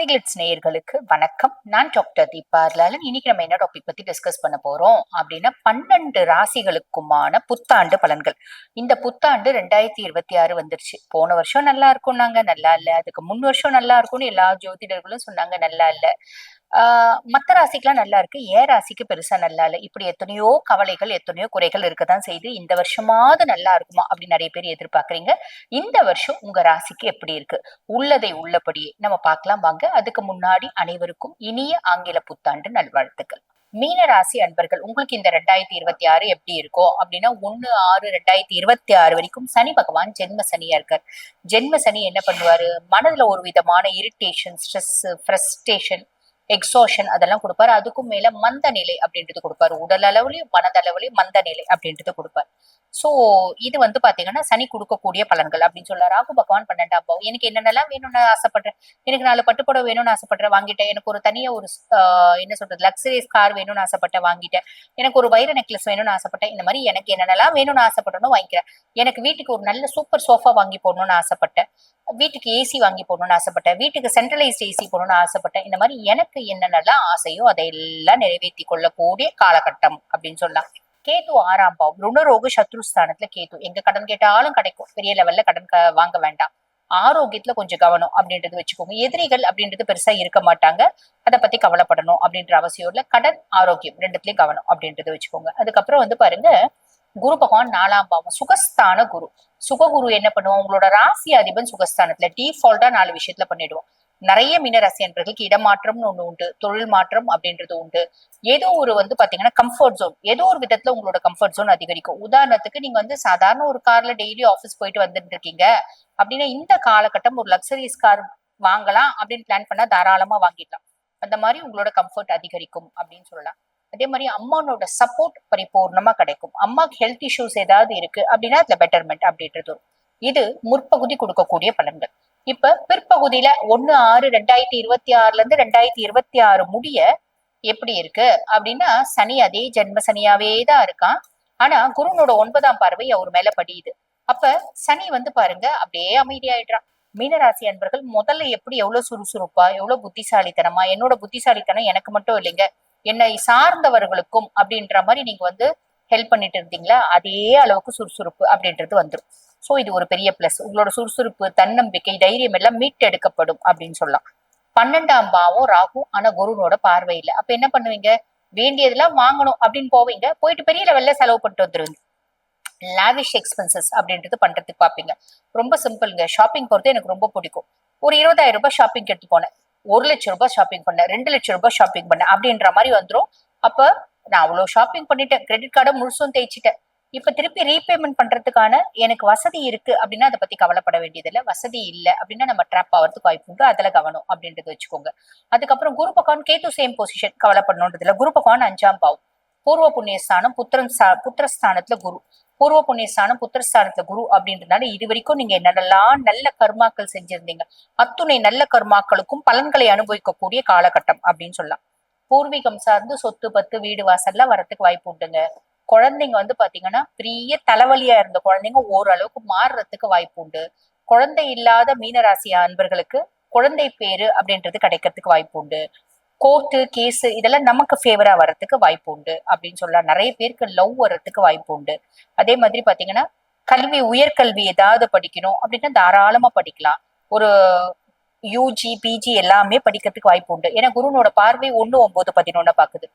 Glitz நேயர்களுக்கு வணக்கம். நான் டாக்டர் தீபா லாலன் இன்னைக்கு நம்ம என்ன டாபிக் பத்தி டிஸ்கஸ் பண்ண போறோம்? அப்படின்னா பன்னெண்டு ராசிகளுக்குமான புத்தாண்டு பலன்கள். இந்த புத்தாண்டு ரெண்டாயிரத்தி இருபத்தி ஆறு வந்துருச்சு. போன வருஷம் நல்லா இருக்கும் நாங்க நல்லா இல்ல. அதுக்கு முன் வருஷம் நல்லா இருக்கும்னு எல்லா ஜோதிடர்களும் சொன்னாங்க நல்லா இல்ல. ஆஹ் மத்த ராசிக்கெல்லாம் நல்லா இருக்கு. ஏ ராசிக்கு பெருசா நல்லா இல்ல. இப்படி எத்தனையோ கவலைகள் எத்தனையோ குறைகள் இருக்கதான் செய்து இந்த வருஷமாவது நல்லா இருக்குமா அப்படின்னு நிறைய பேர் எதிர்பார்க்கறீங்க. இந்த வருஷம் உங்க ராசிக்கு எப்படி இருக்கு? உள்ளதை உள்ளபடியே நம்ம பார்க்கலாம் வாங்க. அதுக்கு முன்னாடி அனைவருக்கும் இனிய ஆங்கில புத்தாண்டு நல்வாழ்த்துக்கள். மீன ராசி அன்பர்கள் உங்களுக்கு இந்த ரெண்டாயிரத்தி இருபத்தி ஆறு எப்படி இருக்கும் அப்படின்னா ஒன்னு ஆறு ரெண்டாயிரத்தி இருபத்தி ஆறு வரைக்கும் சனி பகவான் ஜென்ம சனியா இருக்கார். ஜென்ம சனி என்ன பண்ணுவாரு? மனதுல ஒரு விதமான இரிட்டேஷன் ஸ்ட்ரெஸ் ஃப்ரஸ்ட்ரேஷன் எக்ஸோஷன் அதெல்லாம் கொடுப்பாரு. அதுக்கும் மேல மந்த நிலை அப்படின்றது கொடுப்பாரு. உடல் அளவுலயும் மனதளவுலயும் மந்த நிலை அப்படின்றது கொடுப்பாரு. சோ இது வந்து பாத்தீங்கன்னா சனி கொடுக்கக்கூடிய பலன்கள் அப்படின்னு சொல்ல ராகு பகவான் பன்னெண்டாம் பாவம். எனக்கு என்னென்னலாம் வேணும்னு ஆசைப்படுறேன்? எனக்கு நாலு பட்டுப்படம் வேணும்னு ஆசைப்படுறேன் வாங்கிட்டேன். எனக்கு ஒரு தனியா ஒரு என்ன சொல்றது லக்ஸரிஸ் கார் வேணும்னு ஆசைப்பட்டேன் வாங்கிட்டேன். எனக்கு ஒரு வைர நெக்லஸ் வேணும்னு ஆசைப்பட்டேன். இந்த மாதிரி எனக்கு என்னென்னலாம் வேணும்னு ஆசைப்பட்டனோ வாங்கிக்கிறேன். எனக்கு வீட்டுக்கு ஒரு நல்ல சூப்பர் சோஃபா வாங்கி போடணும்னு ஆசைப்பட்டேன். வீட்டுக்கு ஏசி வாங்கி போடணும்னு ஆசைப்பட்டேன். வீட்டுக்கு சென்ட்ரலைஸ்ட் ஏசி போடணும்னு ஆசைப்பட்டேன். இந்த மாதிரி எனக்கு என்னென்னலாம் ஆசையோ அதையெல்லாம் நிறைவேற்றி கொள்ளக்கூடிய காலகட்டம் அப்படின்னு சொல்லலாம். கேது ஆறாம் பாவம். ருணரோக சத்ருஸ்தானத்துல கேது. எங்க கடன் கேட்டாலும் கிடைக்கும். பெரிய லெவல்ல கடன் வாங்க வேண்டாம். ஆரோக்கியத்துல கொஞ்சம் கவனம் அப்படின்றது வச்சுக்கோங்க. எதிரிகள் அப்படின்றது பெருசா இருக்க மாட்டாங்க. அதை பத்தி கவலைப்படணும் அப்படின்ற அவசியம் இல்ல. கடன் ஆரோக்கியம் ரெண்டுத்துலயும் கவனம் அப்படின்றது வச்சுக்கோங்க. அதுக்கப்புறம் வந்து பாருங்க குரு பகவான் நாலாம் பாவம். சுகஸ்தான குரு. சுககுரு என்ன பண்ணுவோம் உங்களோட ராசி அதிபன் சுகஸ்தானத்துல டிஃபால்ட்டா நாலு விஷயத்துல பண்ணிடுவோம் நிறைய மீனராசி அன்பர்களுக்கு இடமாற்றம்னு ஒண்ணு உண்டு தொழில் மாற்றம் அப்படின்றது உண்டு. ஏதோ ஒரு வந்து பாத்தீங்கன்னா கம்ஃபர்ட் ஜோன் ஏதோ ஒரு விதத்துல உங்களோட கம்ஃபர்ட் ஜோன் அதிகரிக்கும். உதாரணத்துக்கு நீங்க வந்து சாதாரண ஒரு கார்ல டெய்லி ஆஃபீஸ் போயிட்டு வந்துட்டு இருக்கீங்க. அப்படின்னா இந்த காலகட்டம் ஒரு லக்ஸரிஸ் கார் வாங்கலாம் அப்படின்னு பிளான் பண்ணா தாராளமா வாங்கிடலாம் அந்த மாதிரி உங்களோட கம்ஃபர்ட் அதிகரிக்கும் அப்படின்னு சொல்லலாம். அதே மாதிரி அம்மானோட சப்போர்ட் பரிபூர்ணமா கிடைக்கும். அம்மாக்கு ஹெல்த் இஷ்யூஸ் ஏதாவது இருக்கு அப்படின்னா அதுல பெட்டர்மெண்ட் அப்படின்றது இது முற்பகுதி கொடுக்கக்கூடிய பலன்கள். இப்ப பிற்பகுதியில ஒண்ணு ஆறு ரெண்டாயிரத்தி இருபத்தி ஆறுல இருந்து ரெண்டாயிரத்தி இருபத்தி ஆறு முடிய எப்படி இருக்கு? அப்படின்னா சனி அதே ஜென்ம சனியாவே தான் இருக்கான். ஆனா குருனோட ஒன்பதாம் பார்வை அவர் மேல படியுது. அப்ப சனி வந்து பாருங்க அப்படியே அமைதியாயிடுறான். மீனராசி அன்பர்கள் முதல்ல எப்படி எவ்வளவு சுறுசுறுப்பா எவ்வளவு புத்திசாலித்தனமா என்னோட புத்திசாலித்தனம் எனக்கு மட்டும் இல்லைங்க என்னை சார்ந்தவர்களுக்கும் அப்படின்ற மாதிரி நீங்க வந்து ஹெல்ப் பண்ணிட்டு இருந்தீங்களா? அதே அளவுக்கு சுறுசுறுப்பு அப்படின்றது வந்துடும் சோ இது ஒரு பெரிய பிளஸ் உங்களோட சுறுசுறுப்பு தன்னம்பிக்கை தைரியம் எல்லாம் மீட்டெடுக்கப்படும் அப்படின்னு சொல்லலாம். பன்னெண்டாம் பாவம் ராகு ஆனா குருனோட பார்வை இல்ல. அப்ப என்ன பண்ணுவீங்க? வேண்டியதெல்லாம் வாங்கணும் அப்படின்னு போவீங்க. போயிட்டு பெரிய லெவல்ல செலவு பண்ணிட்டு வந்துருவீங்க. லாவிஷ் எக்ஸ்பென்சஸ் அப்படின்றது பண்றதுக்கு பாப்பீங்க ரொம்ப சிம்பிள்ங்க ஷாப்பிங் போறது எனக்கு ரொம்ப பிடிக்கும். ஒரு இருபதாயிரம் ரூபாய் ஷாப்பிங் எடுத்து போனேன். ஒரு லட்சம் ரூபாய் ஷாப்பிங் பண்ணேன். ரெண்டு லட்சம் ரூபாய் ஷாப்பிங் பண்ணேன் அப்படின்ற மாதிரி வந்துரும். அப்ப நான் அவ்வளவு ஷாப்பிங் பண்ணிட்டேன். கிரெடிட் கார்டை முழுசும் தேய்ச்சிட்டேன். இப்ப திருப்பி ரீபேமெண்ட் பண்றதுக்கான எனக்கு வசதி இருக்கு அப்படின்னா அதை பத்தி கவலைப்பட வேண்டியதில்லை. வசதி இல்லை அப்படின்னா நம்ம ட்ராப் ஆகிறதுக்கு வாய்ப்பு உண்டு. அதுல கவனம் அப்படின்றது வச்சுக்கோங்க. அதுக்கப்புறம் குரு பகவான் டூ சேம் பொசிஷன் கவலைப்படணுன்றது இல்லை குரு பகவான் அஞ்சாம் பாவம். பூர்வ புண்ணியஸ்தானம் புத்திரன் சா புத்திரஸ்தானத்துல குரு. பூர்வ புண்ணியஸ்தானம் புத்திரஸ்தானத்துல குரு அப்படின்றதுனால இது வரைக்கும் நீங்க என்னெல்லாம் நல்ல கர்மாக்கள் செஞ்சிருந்தீங்க. அத்துணை நல்ல கர்மாக்களுக்கும் பலன்களை அனுபவிக்கக்கூடிய காலகட்டம் அப்படின்னு சொல்லலாம். பூர்வீகம் சார்ந்து சொத்து பத்து வீடு வாசல்லாம் வரத்துக்கு வாய்ப்பு உண்டுங்க. குழந்தைங்க வந்து பாத்தீங்கன்னா பெரிய தலைவலியா இருந்த குழந்தைங்க ஓரளவுக்கு மாறுறதுக்கு வாய்ப்பு உண்டு. குழந்தை இல்லாத மீனராசி அன்பர்களுக்கு குழந்தை பேரு அப்படின்றது கிடைக்கிறதுக்கு வாய்ப்பு உண்டு. கோர்ட்டு கேஸ் இதெல்லாம் நமக்கு ஃபேவரா வர்றதுக்கு வாய்ப்பு உண்டு அப்படின்னு சொல்லலாம். நிறைய பேருக்கு லவ் வர்றதுக்கு வாய்ப்பு உண்டு. அதே மாதிரி பாத்தீங்கன்னா கல்வி உயர்கல்வி ஏதாவது படிக்கணும் அப்படின்னா தாராளமா படிக்கலாம். ஒரு யூஜி பிஜி எல்லாமே படிக்கிறதுக்கு வாய்ப்பு உண்டு. ஏன்னா குருனோட பார்வை ஒன்று ஒன்பது பதினொன்னு பாக்குது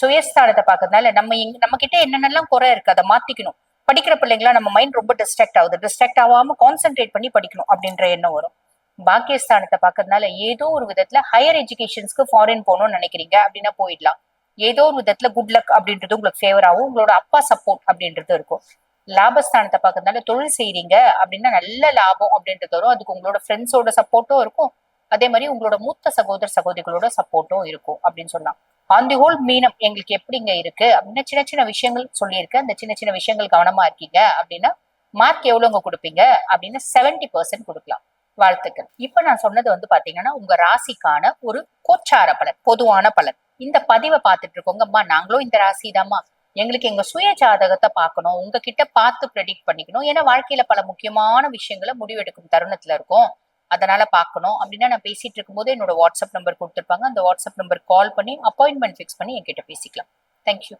சுயஸ்தானத்தை பாக்குறதுனால நம்ம இங்க நம்ம கிட்ட என்னென்னலாம் குறை இருக்கு அதை மாத்திக்கணும். படிக்கிற பிள்ளைங்களா நம்ம மைண்ட் ரொம்ப டிஸ்ட்ராக்ட் ஆகுது. டிஸ்ட்ராக்ட் ஆகாம கான்சென்ட்ரேட் பண்ணி படிக்கணும் அப்படின்ற எண்ணம் வரும். பாக்கியஸ்தானத்தை பாக்குறதுனால ஏதோ ஒரு விதத்துல ஹையர் எஜுகேஷன்ஸ்க்கு ஃபாரின் போகணும்னு நினைக்கிறீங்க அப்படின்னா போயிடலாம். ஏதோ ஒரு விதத்துல குட் லக் அப்படின்றது உங்களுக்கு ஃபேவராகவும் உங்களோட அப்பா சப்போர்ட் அப்படின்றது இருக்கும். லாபஸ்தானத்தை பாக்குறதுனால தொழில் செய்யறீங்க அப்படின்னா நல்ல லாபம் அப்படின்றது வரும். அதுக்கு உங்களோட ஃப்ரெண்ட்ஸோட சப்போர்ட்டும் இருக்கும். அதே மாதிரி உங்களோட மூத்த சகோதர சகோதரிகளோட சப்போர்ட்டும் இருக்கும் அப்படின்னு சொல்லலாம். ஆன் தி ஹோல் மீனம் எங்களுக்கு எப்படிங்க இருக்கு? அப்படின்னா சின்ன சின்ன விஷயங்கள் சொல்லியிருக்கேன் அந்த சின்ன சின்ன விஷயங்கள் கவனமா இருக்கீங்க. அப்படின்னா மார்க் எவ்வளவுங்க கொடுப்பீங்க? அப்படின்னு செவன்டி பர்சன்ட் கொடுக்கலாம். வாழ்த்துக்கள். இப்ப நான் சொன்னது வந்து பாத்தீங்கன்னா உங்க ராசிக்கான ஒரு கோச்சார பலன் பொதுவான பலன். இந்த பதிவை பார்த்துட்டு இருக்கோங்கம்மா. நாங்களும் இந்த ராசி எங்களுக்கு எங்க சுய ஜாதகத்தை பார்க்கணும். உங்ககிட்ட பார்த்து ப்ரெடிக்ட் பண்ணிக்கணும். ஏன்னா வாழ்க்கையில பல முக்கியமான விஷயங்களை முடிவெடுக்கும் தருணத்துல இருக்கும். அதனால பார்க்கணும். அப்படின்னா நான் பேசிட்டு இருக்கும்போது என்னோட வாட்ஸ்அப் நம்பர் கொடுத்துருப்பாங்க. அந்த வாட்ஸ்அப் நம்பர் கால் பண்ணி அப்பாயின்மெண்ட் ஃபிக்ஸ் பண்ணி என்கிட்ட பேசிக்கலாம். தேங்க்யூ